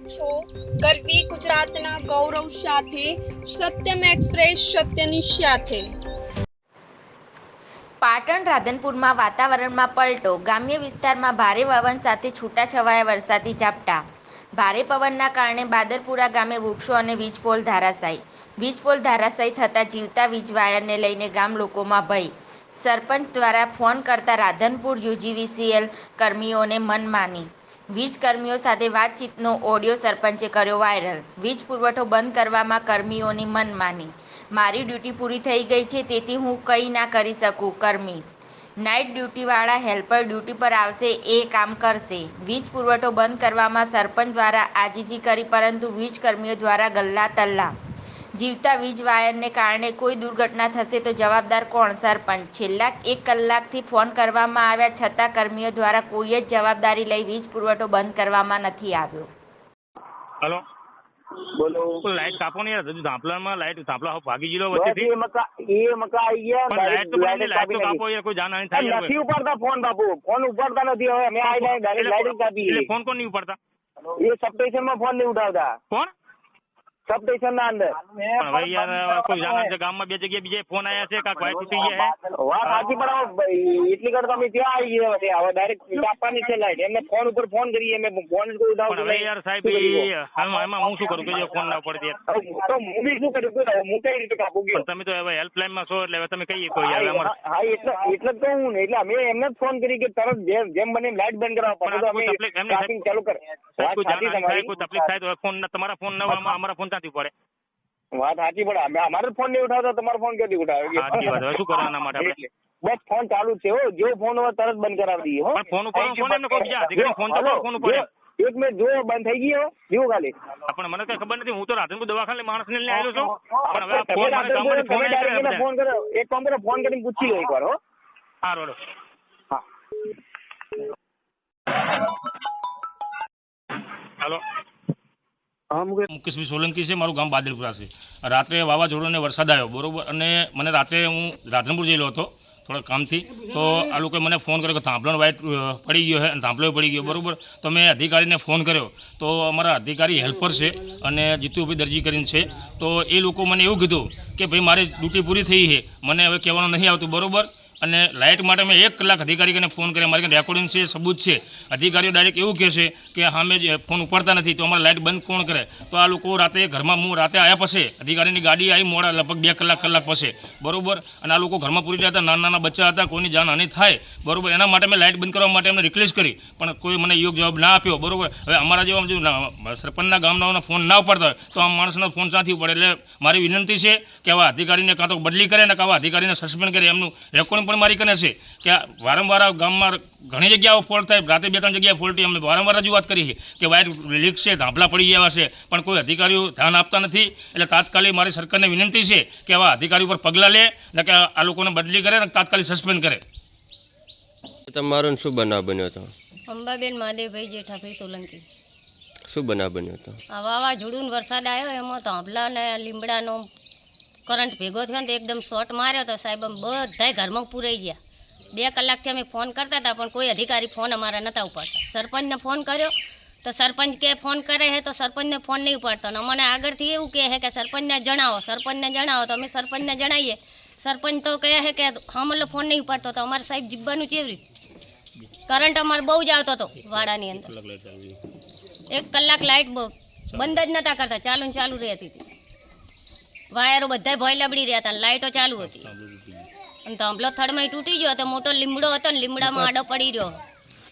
રહ્યા છો? ગરવી ગુજરાતના ગૌરવ સાથે, સત્યમ એક્સપ્રેસ સત્યની સાથે પાટણ રાધનપુરમાં વાતાવરણમાં પલટો, ગ્રામ્ય વિસ્તારમાં ભારે પવન સાથે છૂટાછવાયા વરસાદી ઝાપટા. ભારે પવનના કારણે બાદરપુરા ગામે વૃક્ષો અને વીજપોલ ધારાશાયી. વીજપોલ ધારાશાય થતાં જીવતા વીજ વાયરને લઈને ગામ લોકોમાં ભય. સરપંચ દ્વારા ફોન કરતા રાધનપુર યુજીવીસીએલ કર્મીઓને મનમાની. વીજ કર્મીઓ સાથે વાતચીતનો ઓડિયો સરપંચે કર્યો વાયરલ. વીજ પુરવઠો બંધ કરવામાં કર્મીઓની મનમાની. મારી ડ્યુટી પૂરી થઈ ગઈ છે, તેથી હું કંઈ ના કરી શકું, કર્મી. નાઇટ ડ્યુટીવાળા હેલ્પર ડ્યુટી પર આવશે, એ કામ કરશે. વીજ પુરવઠો બંધ કરવામાં સરપંચ દ્વારા આજીજી કરી, પરંતુ વીજ કર્મીઓ દ્વારા ગલ્લા તલ્લા. જીવતા વીજ વાયરને કારણે કોઈ દુર્ઘટના થશે તો જવાબદાર કોણ? સરપંચ. છેલ્લા એક કલાકથી ફોન કરવામાં આવ્યા છતાં કર્મીઓ દ્વારા કોઈ જ જવાબદારી લઈ વીજ પુરવઠો બંધ કરવામાં નથી આવ્યો. હલો. બોલો. લાઈટ કાપો ને યાર. હજુ ધાંપલામાં લાઈટ ધાંપલા ભાગી ગયો વચ્ચેથી. એ મકા એ મકા આવી ગયા પણ લાઈટ તો પડી લાઈટ તો કાપો યાર કોઈ જાન થાય નથી ઉપાડતા ફોન બાપુ. ફોન ઉપાડતા નથી હવે. અમે ડાયરેક્ટ લાઈટ કાપી એટલે ફોન કોણ નહીં ઉપાડતા? એ સબસ્ટેશનમાં ફોન નહીં ઉઠાવતા. કોણ? સબસ્ટેશન ના અંદર. પણ હવે યાર કોઈ જાનહાની છે ગામમાં બે જગ્યાએ બીજે ફોન આવ્યા છે કાંઈક વાયર તૂટી ગયા છે વાત સાચી પણ હવે ભાઈ એટલી કરતા અમે ત્યાં આવી ગયા છે હવે ડાયરેક્ટ કાપવાની છે લાઈટ એમને ફોન ઉપર ફોન કરીએ અમે ફોન જ કોઈ પણ ઉઠાવતું હવે નહીં. યાર સાહેબ શું કરીએ? એ આમાં એમાં હું શું કરું કે જો ફોન ના પડે યાર હવે તો હું બી શું કર્યું કે હું કઈ રીતે કાપું ગયો? પણ તમે તો હવે હેલ્પલાઇનમાં છો એટલે હવે તમે કહીએ કોઈ યાર હા અમારે. હા, એટલે એટલે જ કહું ને. એટલે અમે એમને જ ફોન કરી કે તરત જેમ જેમ બને એમ લાઈટ બંધ કરાવો. પણ પછી તો આ કોઈ અમે તકલીફ એમને કાપીને ચાલુ કર. સાહેબ વાત કોઈ સાચી જાનહાની થાય તમારી. કોઈ તકલીફ થાય તો ફોન તમારા ફોન ના હોય, અમારા ફોન ક્યાંથી પડે. વાત સાચી પડે. અમે અમારો ફોન નહીં ઉઠાવતા તમારો ફોન ક્યાંથી ઉઠાવે? સાચી વાત. હવે શું કરવાના માટે આપણે? બસ ફોન ચાલુ છે હો. જો ફોન હોય તરત બંધ કરાવી દઈએ હો. ફોન ઉપર ફોન એમને કોઈ બીજા અધિકારી ફોન તો ફોન ઉપર એક મિનિટ જો બંધ થઈ ગયો જુઓ ખાલી. પણ મને કઈ ખબર નથી. હું તો રાધનપુર દવાખાને માણસને લઈને આવેલો છું. પણ હવે ફોન મારે રાત્રે ફોન ફોન કરો. એક કામ કરો ફોન કરીને પૂછી લો એકવાર હો. હા રોડો હા. હાલો. હા મુકેશ મુકેશભાઈ સોલંકી છે, મારું ગામ બાદલપુરા છે. રાત્રે વાવાઝોડું વરસાદ આવ્યો, બરોબર? અને મને રાત્રે હું રાધનપુર જયેલો હતો થોડા કામથી. તો આ લોકોએ મને ફોન કર્યો કે થાંભલાનો વાઇટ પડી ગયો છે અને થાંભલો પડી ગયો, બરોબર? તો મેં અધિકારીને ફોન કર્યો. તો અમારા અધિકારી હેલ્પર છે અને જીતુભાઈ દરજી કરીને છે. તો એ લોકો મને એવું કીધું કે, ભાઈ, મારી ડ્યુટી પૂરી થઈ છે. મને હવે કહેવાનું નહીં આવતું, બરોબર? અને લાઇટ માટે મેં એક કલાક અધિકારીને ફોન કર્યા. મારી રેકોર્ડિંગ છે, સબૂત છે. અધિકારીઓ ડાયરેક્ટ એવું કહે છે કે સામે ફોન ઉપાડતા નથી, તો અમારે લાઇટ બંધ કોણ કરે? તો આ લોકો રાતે ઘરમાં હું રાતે આવ્યા પછી અધિકારીની ગાડી આવી મોડા લગભગ બે કલાક કલાક પછી. બરોબર? અને આ લોકો ઘરમાં પૂરી રહ્યા હતા, નાના નાના બચ્ચા હતા, કોઈની જાનહાનિ થાય. બરોબર? એના માટે મેં લાઇટ બંધ કરવા માટે એમને રિક્વેસ્ટ કરી, પણ કોઈ મને યોગ જવાબ ના આપ્યો. બરોબર? હવે અમારા જેવા જો સરપંચના ગામના ફોન ના ઉપાડતા હોય, તો આ માણસના ફોન ક્યાંથી ઉપાડે? એટલે મારી વિનંતી છે કે આવા અધિકારીને કાં તો બદલી કરે ને કાં અધિકારીને સસ્પેન્ડ કરે. એમનું રેકોર્ડિંગ પણ મારી કને છે કે આ વારંવાર ગામમાં ઘણી જગ્યાઓ ફોલ્ટ થાય. રાતે બે ત્રણ જગ્યાએ ફોલ્ટ. અમે વારંવાર રજૂઆત કરી છે કે વાયર લીક છે ધાંભલા પડી ગયા છે. પણ કોઈ અધિકારીઓ ધ્યાન આપતા નથી. એટલે તાત્કાલિક મારી સરકારને વિનંતી છે કે આવા અધિકારી ઉપર પગલાં લે ને કે આ લોકોને બદલી કરે અને તાત્કાલિક સસ્પેન્ડ કરે. તમારો ને શું બનાવ બન્યો હતો? અંબાબેન મહાદેવભાઈ જેઠાભાઈ સોલંકી. શું બનાવ બન્યો હતો? આ વાવાઝોડું ને વરસાદ આવ્યો એમાં તાંભલા ને લીમડાનો કરંટ ભેગો થયો ને તો એકદમ શોર્ટ માર્યો તો સાહેબ બધાય ઘરમાં પૂરાઈ ગયા. બે કલાકથી અમે ફોન કરતા હતા પણ કોઈ અધિકારી ફોન અમારા નહોતા ઉપાડતા. સરપંચને ફોન કર્યો. તો સરપંચ કે ફોન કરે છે તો સરપંચને ફોન નહીં ઉપાડતો. અને અમને આગળથી એવું કહે છે કે સરપંચને જણાવો સરપંચને જણાવો તો અમે સરપંચને જણાવીએ. સરપંચ તો કહે છે કે હા મતલબ ફોન નહીં ઉપાડતો. તો અમારે સાહેબ જીબવાનું ચેવરી કરંટ અમારે બહુ જ આવતો હતો વાડાની અંદર. એક કલાક લાઇટ બંધ જ નહોતા કરતા. ચાલુ ચાલુ રહેતી હતી. વાયરો બધા ભય લબડી રહ્યા હતા લાઇટો ચાલુ હતી. અને થાંભલો થડમાં તૂટી ગયો તો મોટો લીમડો હતો ને લીમડામાં આડો પડી રહ્યો.